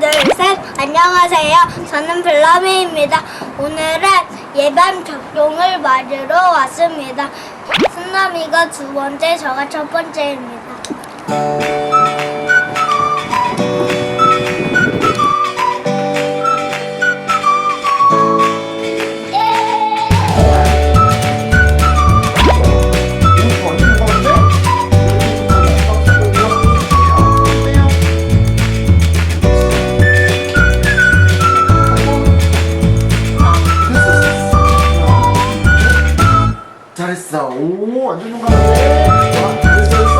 쌤, 안녕하세요. 저는 블라미입니다. 오늘은 예방 접종을 맞으러 왔습니다. 순남이가 두 번째, 저가 첫 번째입니다. So, ano nga?